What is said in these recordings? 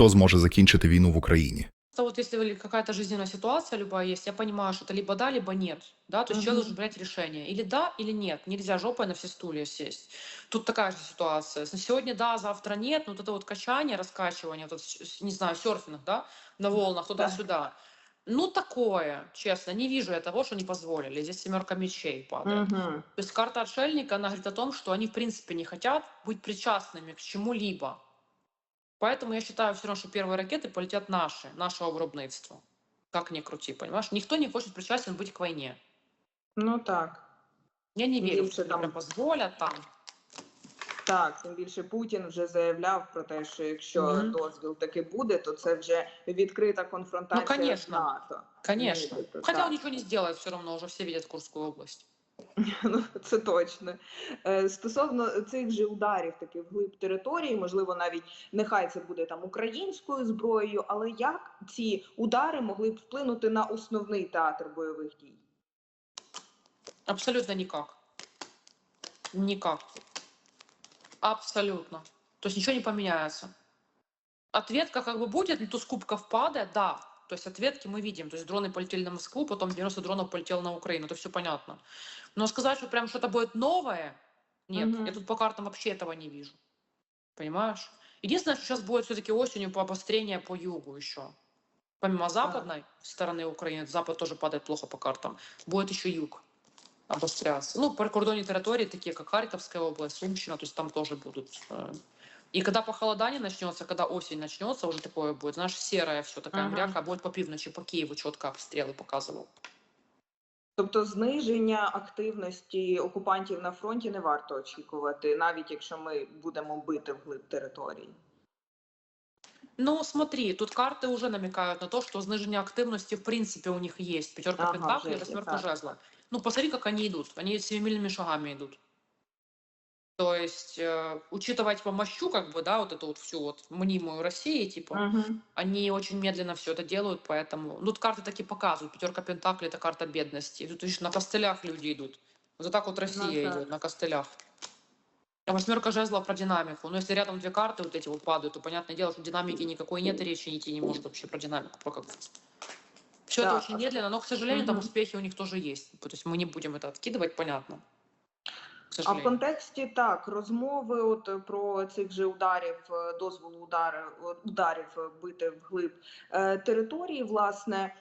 хто зможе закінчити війну в Україні. Просто вот если какая-то жизненная ситуация любая есть, я понимаю, что это либо да, либо нет. Да? То есть человек Мгм. должен принять решение. Или да, или нет. Нельзя жопой на все стулья сесть. Тут такая же ситуация. С- Сегодня да, завтра нет. Но вот это вот качание, раскачивание, вот это, с- не знаю, серфинг, да, на волнах, туда-сюда. Ну, такое, честно. Не вижу я того, что не позволили. Здесь семерка мечей падает. Угу. То есть карта отшельника, она говорит о том, что они в принципе не хотят быть причастными к чему-либо. Поэтому я считаю все равно, что первые ракеты полетят наши, нашего виробництва. Как ни крути, понимаешь? Никто не хочет причастен быть к войне. Ну так. Я не верю, Більше что там- прям позволят там. Так, тим більше Путін вже заявляв про те, що якщо Мгм. дозвіл таки буде, то це вже відкрита конфронтація Ну, конечно. з НАТО. Конечно. Ну, это Хотя так. он ничего не сделает, все равно уже все видят Курскую область. Ну, це точно. Е, Стосовно цих же ударів таки вглиб території, можливо, навіть нехай це буде там українською зброєю, але як ці удари могли б вплинути на основний театр бойових дій? Абсолютно никак. Никак. Абсолютно. То есть ничего не поменяется. Ответка как бы будет, ну, туз кубков падает, да. То есть ответки мы видим. То есть дроны полетели на Москву, потом 90 дронов полетело на Украину. Это все понятно. Но сказать, что прям что-то будет новое, нет. Мгм. Я тут по картам вообще этого не вижу. Понимаешь? Единственное, что сейчас будет все-таки осенью по обострение по югу еще. Помимо западной стороны Украины, запад тоже падает плохо по картам, будет еще юг обостряться. Ну, прикордонні території, такі как Харьковская область, Сумщина, то есть там тоже будут. э, И когда похолодание начнется, когда осень начнется, уже такое будет, знаешь, серая все такая Ага. мряка, будет по півночі, по Києву чітко обстріли показував. Тобто зниження активності окупантів на фронті не варто очікувати, навіть якщо ми будемо бити вглиб території. Ну, смотри, тут карты уже намекают на то, что знижение активности в принципе у них есть. Пятерка Ага, пентаклей, жезлы, восьмерка так. жезла. Ну, посмотри, как они идут. Они семимильными шагами идут. То есть, э, учитывать по мощу, как бы, да, вот эту вот всю вот мнимую России, типа, Угу. они очень медленно все это делают, поэтому... Ну, тут карты таки показывают. Пятерка пентаклей — это карта бедности. Тут видишь, на костылях люди идут. Вот так вот Россия да. идет, на костылях. А восьмерка жезла про динамику. Но если рядом две карты вот эти вот падают, то понятное дело, что динамики никакой нет, и речи идти не может вообще про динамику. Про как... Все это Да. очень медленно, но, к сожалению, там Мгм. успехи у них тоже есть. То есть мы не будем это откидывать, понятно. А в контексті так розмови, от е, про цих же ударів, е, дозволу удари, ударів е, бити вглиб е, території, власне,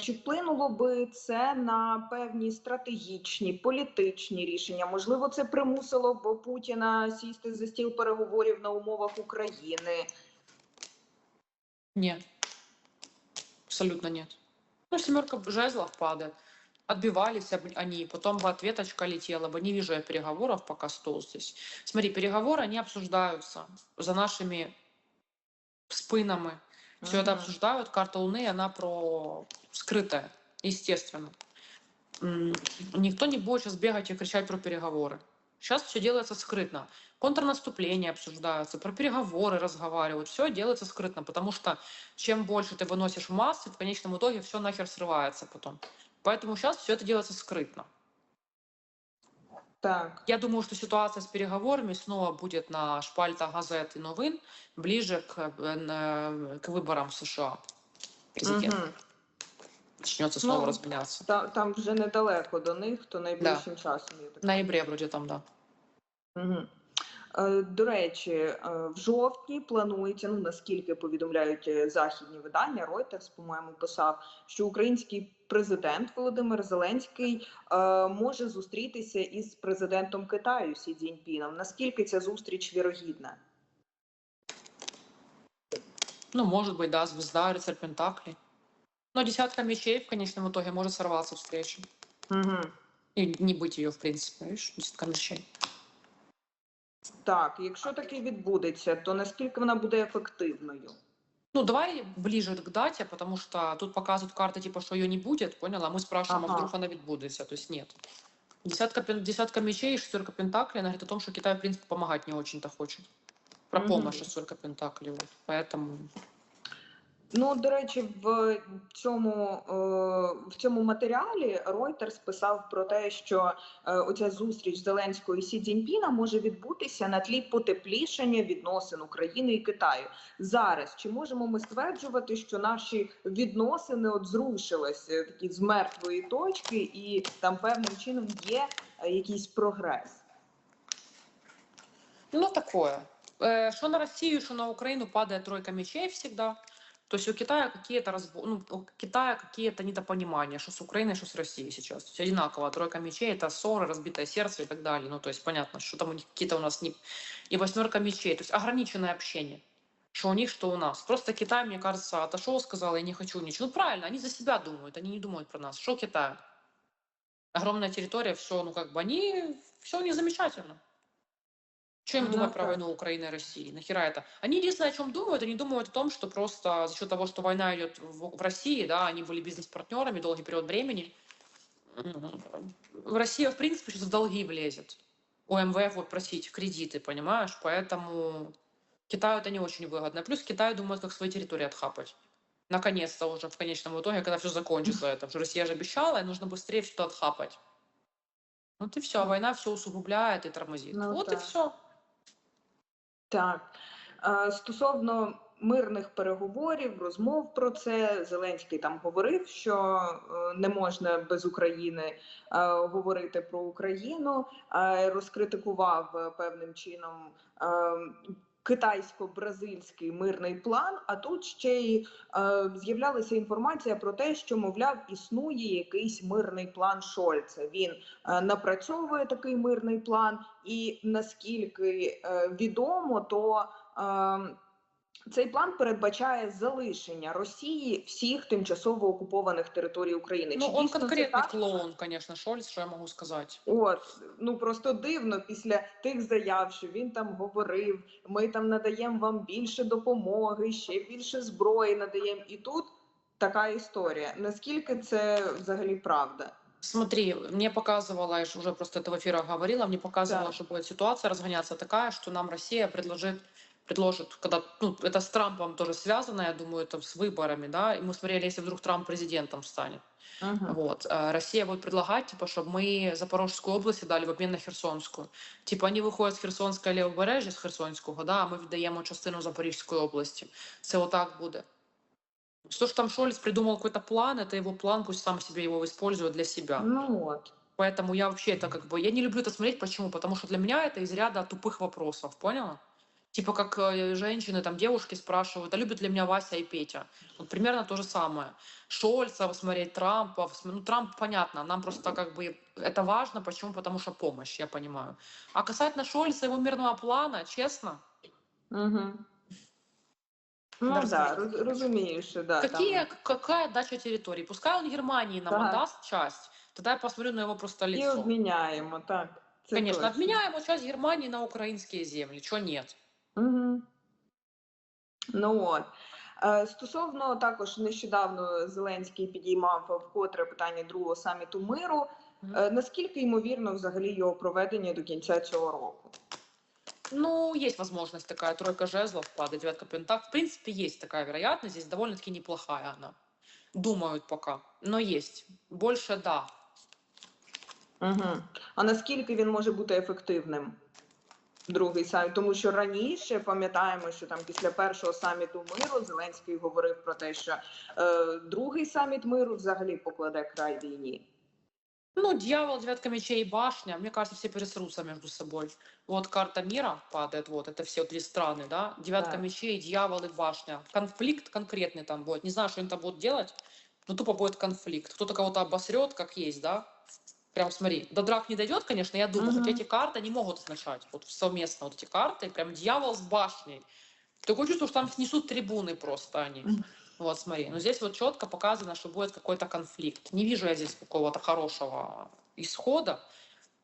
чи вплинуло би це на певні стратегічні політичні рішення? Можливо, це примусило б Путіна сісти за стіл переговорів на умовах України? Нет. Абсолютно нет. Ну, семерка жезлов падает. Отбивались они, потом бы ответочка летела бы. Не вижу я переговоров, пока стол здесь. Смотри, переговоры, они обсуждаются за нашими спинами. Все это Мгм. обсуждают. Карта Луны, она про скрытое, естественно. Никто не будет сейчас бегать и кричать про переговоры. Сейчас все делается скрытно. Контрнаступление обсуждаются, про переговоры разговаривают. Все делается скрытно, потому что чем больше ты выносишь массы, в конечном итоге все нахер срывается потом. Поэтому сейчас все это делается скрытно. Так. Я думаю, что ситуация с переговорами снова будет на шпальтах газет и новин ближе к, э, на- к выборам в США. Президент Мгм. начнется снова Ну, разменяться. Та, там вже недалеко до них, то найближчим часом. я так В ноябре вроде там, да. Угу. До речі, е, в жовтні планується, ну наскільки повідомляють е, західні видання, Reuters, по-моєму, писав, що український президент Володимир Зеленський е, може зустрітися із президентом Китаю Сі Цзіньпіном. Наскільки ця зустріч вірогідна? Ну, может быть, да, звезда, рыцарь Пентакли. Но десятка мечей в конечном итоге может сорваться встреча. Угу. И не быть ее, в принципе, видишь, десятка мечей. Так, якщо таке відбудеться, то наскільки вона буде ефективною? Ну, давай ближе к дате, потому что тут показывают карты, типа, что ее не будет, поняла? А мы спрашиваем, Ага. а вдруг она відбудеться, то есть нет. Десятка, пен- десятка мечей и шестерка пентаклей, она говорит о том, что Китай, в принципе, помогать не очень-то хочет. Про Мгм. помощь шестерка пентаклей, вот. Поэтому... Ну, до речі, в цьому, е, в цьому матеріалі Reuters писав про те, що е, оця зустріч Зеленського і Сі Цзіньпіна може відбутися на тлі потеплішення відносин України і Китаю. Зараз чи можемо ми стверджувати, що наші відносини от зрушилися такі з мертвої точки, і там певним чином є е, якийсь прогрес? Ну, такое. Что на Россию, что на Украину падает тройка мечей всегда. То есть у Китая какие-то разбо... ну, у Китая какие-то недопонимания, что с Украиной, что с Россией сейчас. То есть одинаково. Тройка мечей это ссоры, разбитое сердце и так далее. Ну, то есть понятно, что там у них какие-то у нас не... И восьмерка мечей. То есть ограниченное общение. Что у них, что у нас. Просто Китай, мне кажется, отошел, сказал, я не хочу ничего. Ну, правильно, они за себя думают, они не думают про нас. Что Китай? Огромная территория, все, ну, как бы они, все не замечательно. Чем Ну думать про да. войну Украины и России? Нахера это? Они единственное, о чем думают, они думают о том, что просто за счет того, что война идет в, в России, да, они были бизнес-партнерами долгий период времени. Россия, в принципе, сейчас в долги влезет. У МВФ вот просить кредиты, понимаешь? Поэтому Китаю это не очень выгодно. Плюс Китай думает, как свои территории отхапать. Наконец-то уже в конечном итоге, когда все закончится это. Что Россия же обещала, и нужно быстрее все отхапать. Вот и все. Война все усугубляет и тормозит. Ну вот и да. все. Так. Стосовно мирних переговорів, розмов про це, Зеленський там говорив, що е, не можна без України е, говорити про Україну, розкритикував е, певним чином. Китайсько-бразильський мирний план, а тут ще й е, з'являлася інформація про те, що мовляв існує якийсь мирний план Шольца. Він е, напрацьовує такий мирний план, і наскільки е, відомо, то е, цей план передбачає залишення Росії всіх тимчасово окупованих територій України. Ну, Чи он дійсно це конкретный так? клоун, конечно, Шольц, что я могу сказать. От ну просто дивно після тих заяв, що він там говорив: ми там надаємо вам більше допомоги, ще більше зброї надаємо. І тут така історія. Наскільки це взагалі правда? Смотри, мне показывала, я ж уже просто это в эфирах говорила, мне показывала, Да. что будет ситуация разгоняться такая, что нам Россия предложит, предложит, когда, ну, это с Трампом тоже связано, я думаю, это с выборами, да, и мы смотрели, если вдруг Трамп президентом станет. Угу. Вот. э, Россия будет предлагать, типа, чтобы мы Запорожскую область дали в обмен на Херсонскую. Типа, они виходять з Херсонського лівобережжя, з Херсонського, да, а ми віддаємо частину Запорізької області. Це отак буде. То, что там Шольц придумал какой-то план, это его план, пусть сам себе его использует для себя. Ну от. Поэтому я вообще это как бы... Я не люблю это смотреть. Почему? Потому что для меня это из ряда тупых вопросов. Поняла? Типа как э, женщины, там девушки спрашивают, а любят ли меня Вася и Петя? Вот примерно то же самое. Шольца смотреть, Трампа. см- Ну, Трамп, понятно, нам просто как бы это важно. Почему? Потому что помощь, я понимаю. А касательно Шольца и его мирного плана, честно, Угу. Ну Да, так, да, роз, розумію, що да, какие, там. какая дача территории? Пускай он Германии нам Да. отдаст часть, тогда я посмотрю на его просто І лицо. обміняємо, так. Це Конечно, точно. обменяем часть Германии на украинские земли. Чего нет? Угу. Ну от. Е, Стосовно також нещодавно Зеленський підіймав вкотре питання другого саміту миру. Е, Наскільки ймовірно взагалі його проведення до кінця цього року? Ну, есть возможность такая, тройка жезлов падает, девятка пентак. В принципе, есть такая вероятность, здесь довольно-таки неплохая она. Думают пока, но есть. Больше да. Угу. А наскільки він може бути ефективним? Другий саміт, тому що раніше пам'ятаємо, що там після першого саміту миру Зеленський говорив про те, що е, другий саміт миру взагалі покладе край війні. Ну, дьявол, девятка мечей и башня, мне кажется, все пересрутся между собой. Вот карта мира падает, вот, это все три страны, да? Девятка Да. мечей, дьявол и башня. Конфликт конкретный там будет. Не знаю, что они там будут делать, но тупо будет конфликт. Кто-то кого-то обосрет, как есть, да? Прям смотри, до драк не дойдет, конечно, я думаю, Мгм. хотя эти карты не могут означать. Вот совместно вот эти карты, прям дьявол с башней. Такое чувство, что там снесут трибуны просто они. Вот, смотри. Но здесь вот четко показано, что будет какой-то конфликт. Не вижу я здесь какого-то хорошего исхода.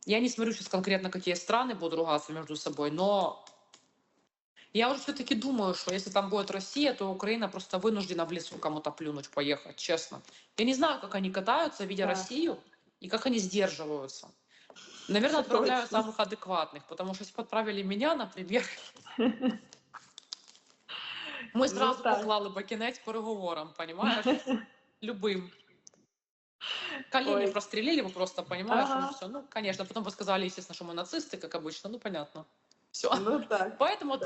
Я не смотрю сейчас конкретно, какие страны будут ругаться между собой, но я уже все-таки думаю, что если там будет Россия, то Украина просто вынуждена в лесу кому-то плюнуть, поехать, честно. Я не знаю, как они катаются, видя Да. Россию, и как они сдерживаются. Наверное, точно. самых адекватных, потому что если бы отправили меня, например, Ми зразу так. поклали би кінець переговорам, понимаешь? Любым. Колени Ой. прострелили бы просто, понимаешь? Ага. все. Ну, конечно. Потом бы сказали, естественно, что мы нацисты, как обычно. Ну, понятно. Все. Ну так. Поэтому отправляем